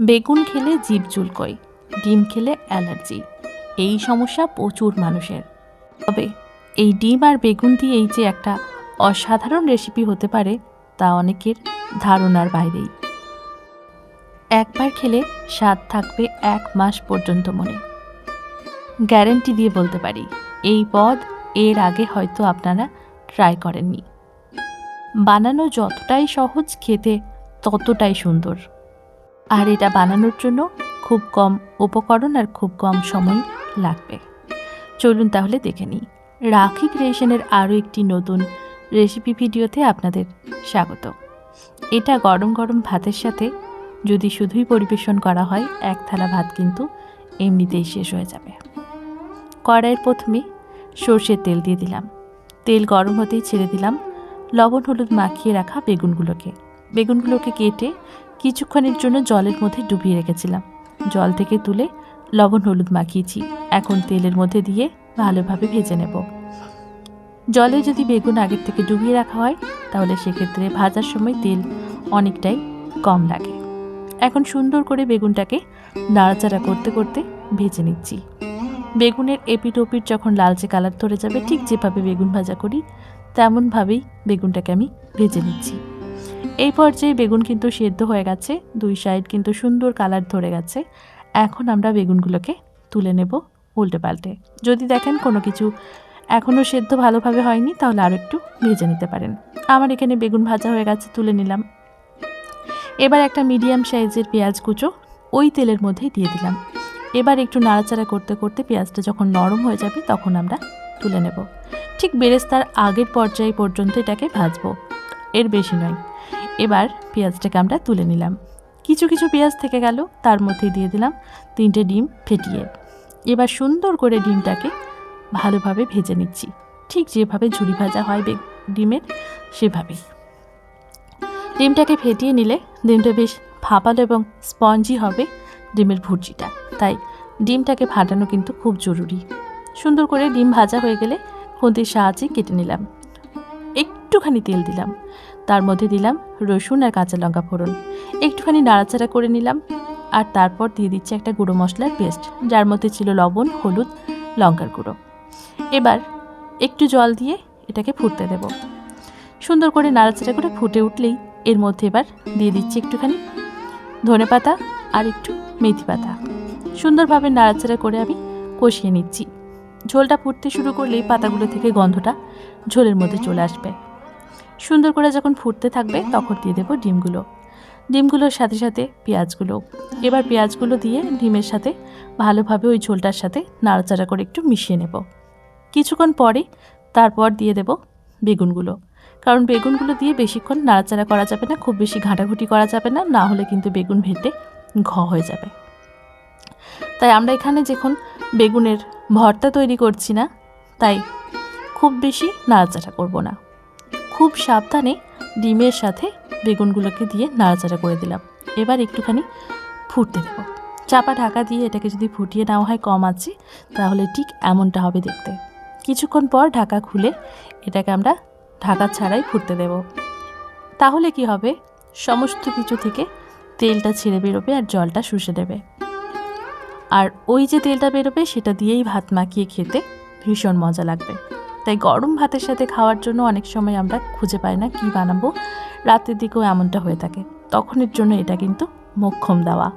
বেগুন খেলে জিভ চুলকোয়, ডিম খেলে অ্যালার্জি। এই সমস্যা প্রচুর মানুষের। তবে এই ডিম আর বেগুন দিয়েই যে একটা অসাধারণ রেসিপি হতে পারে, তা অনেকের ধারণার বাইরেই। একবার খেলে স্বাদ থাকবে এক মাস পর্যন্ত মনে। গ্যারেন্টি দিয়ে বলতে পারি, এই পদ এর আগে হয়তো আপনারা ট্রাই করেননি। বানানো যতটাই সহজ, খেতে ততটাই সুন্দর। আর এটা বানানোর জন্য খুব কম উপকরণ আর খুব কম সময় লাগবে। চলুন তাহলে দেখে নিই। রাখি ক্রিয়েশনের আরও একটি নতুন রেসিপি ভিডিওতে আপনাদের স্বাগত। এটা গরম গরম ভাতের সাথে যদি শুধুই পরিবেশন করা হয়, এক থালা ভাত কিন্তু এমনিতেই শেষ হয়ে যাবে। কড়াইয়ের প্রথমে সর্ষের তেল দিয়ে দিলাম। তেল গরম হতেই ছেড়ে দিলাম। লবণ, হলুদ মাখিয়ে রাখা বেগুনগুলোকে। বেগুনগুলোকে কেটে কিছুক্ষণের জন্য জলের মধ্যে ডুবিয়ে রেখেছিলাম। জল থেকে তুলে লবণ হলুদ মাখিয়েছি। এখন তেলের মধ্যে দিয়ে ভালোভাবে ভেজে নেব। জলে যদি বেগুন আগের থেকে ডুবিয়ে রাখা হয়, তাহলে সেক্ষেত্রে ভাজার সময় তেল অনেকটাই কম লাগে। এখন সুন্দর করে বেগুনটাকে নাড়াচাড়া করতে করতে ভেজে নিচ্ছি। বেগুনের এপিট ওপিট যখন লালচে কালার ধরে যাবে, ঠিক যেভাবে বেগুন ভাজা করি, তেমনভাবেই বেগুনটাকে আমি ভেজে নিচ্ছি। এই পর্যায়ে বেগুন কিন্তু সেদ্ধ হয়ে গেছে, দুই সাইড কিন্তু সুন্দর কালার ধরে গেছে। এখন আমরা বেগুনগুলোকে তুলে নেব উল্টে পাল্টে। যদি দেখেন কোনো কিছু এখনও সেদ্ধ ভালোভাবে হয়নি, তাহলে আরও একটু ভেজে নিতে পারেন। আমার এখানে বেগুন ভাজা হয়ে গেছে, তুলে নিলাম। এবার একটা মিডিয়াম সাইজের পেঁয়াজ কুচো ওই তেলের মধ্যেই দিয়ে দিলাম। এবার একটু নাড়াচাড়া করতে করতে পেঁয়াজটা যখন নরম হয়ে যাবে, তখন আমরা তুলে নেব। ঠিক বেরেস্তার আগের পর্যায় পর্যন্ত এটাকে ভাজবো। এর বেশি নয়। এবার পেঁয়াজটাকে আমরা তুলে নিলাম। কিছু কিছু পেঁয়াজ থেকে গেল, তার মধ্যে দিয়ে দিলাম তিনটে ডিম ফেটিয়ে। এবার সুন্দর করে ডিমটাকে ভালোভাবে ভেজে নিচ্ছি। ঠিক যেভাবে ঝুড়ি ভাজা হয় ডিমের, সেভাবেই। ডিমটাকে ফেটিয়ে নিলে ডিমটা বেশ ভাপালো এবং স্পঞ্জি হবে ডিমের ভুর্জিটা। তাই ডিমটাকে ফাটানো কিন্তু খুব জরুরি। সুন্দর করে ডিম ভাজা হয়ে গেলে খুন্তির সাহায্যে কেটে নিলাম। একটুখানি তেল দিলাম। তার মধ্যে দিলাম রসুন আর কাঁচা লঙ্কা ফোড়ন। একটুখানি নাড়াচাড়া করে নিলাম আর তারপর দিয়ে দিচ্ছি একটা গুঁড়ো মশলার পেস্ট, যার মধ্যে ছিল লবণ, হলুদ, লঙ্কার গুঁড়ো। এবার একটু জল দিয়ে এটাকে ফুটতে দেব। সুন্দর করে নাড়াচাড়া করে ফুটে উঠলেই এর মধ্যে এবার দিয়ে দিচ্ছি একটুখানি ধনে পাতা আর একটু মেথি পাতা। সুন্দরভাবে নাড়াচাড়া করে আমি কষিয়ে নিচ্ছি। ঝোলটা ফুটতে শুরু করলেই পাতাগুলো থেকে গন্ধটা ঝোলের মধ্যে চলে আসবে। সুন্দর করে যখন ফুটতে থাকবে তখন দিয়ে দেবো ডিমগুলো। ডিমগুলোর সাথে সাথে পেঁয়াজগুলো। এবার পেঁয়াজগুলো দিয়ে ডিমের সাথে ভালোভাবে ওই ঝোলটার সাথে নাড়াচাড়া করে একটু মিশিয়ে নেব। কিছুক্ষণ পরে তারপর দিয়ে দেব বেগুনগুলো। কারণ বেগুনগুলো দিয়ে বেশিক্ষণ নাড়াচাড়া করা যাবে না, খুব বেশি ঘাঁটাঘুটি করা যাবে না না হলে কিন্তু বেগুন ভেটে ঘ হয়ে যাবে। তাই আমরা এখানে যখন বেগুনের ভর্তা তৈরি করছি না, তাই খুব বেশি নাড়াচাড়া করব না। খুব সাবধানে ডিমের সাথে বেগুনগুলোকে দিয়ে নাড়াচাড়া করে দিলাম। এবার একটুখানি ফুটতে দেবো। চাপা ঢাকা দিয়ে এটাকে যদি ফুটিয়ে নেওয়া হয় কম আছে, তাহলে ঠিক এমনটা হবে দেখতে। কিছুক্ষণ পর ঢাকা খুলে এটাকে আমরা ঢাকা ছাড়াই ফুটতে দেব। তাহলে কি হবে? সমস্ত কিছু থেকে তেলটা ছেড়ে বেরোবে আর জলটা শুষে দেবে। আর ওই যে তেলটা বেরোবে, সেটা দিয়েই ভাত মাখিয়ে খেতে ভীষণ মজা লাগবে। তাই গরম ভাতের সাথে খাওয়ার জন্য অনেক সময় আমরা খুঁজে পাই না কি বানাবো। রাতের দিকেও এমনটা হয়ে থাকে। তখনের জন্য এটা কিন্তু মোক্ষম দেওয়া।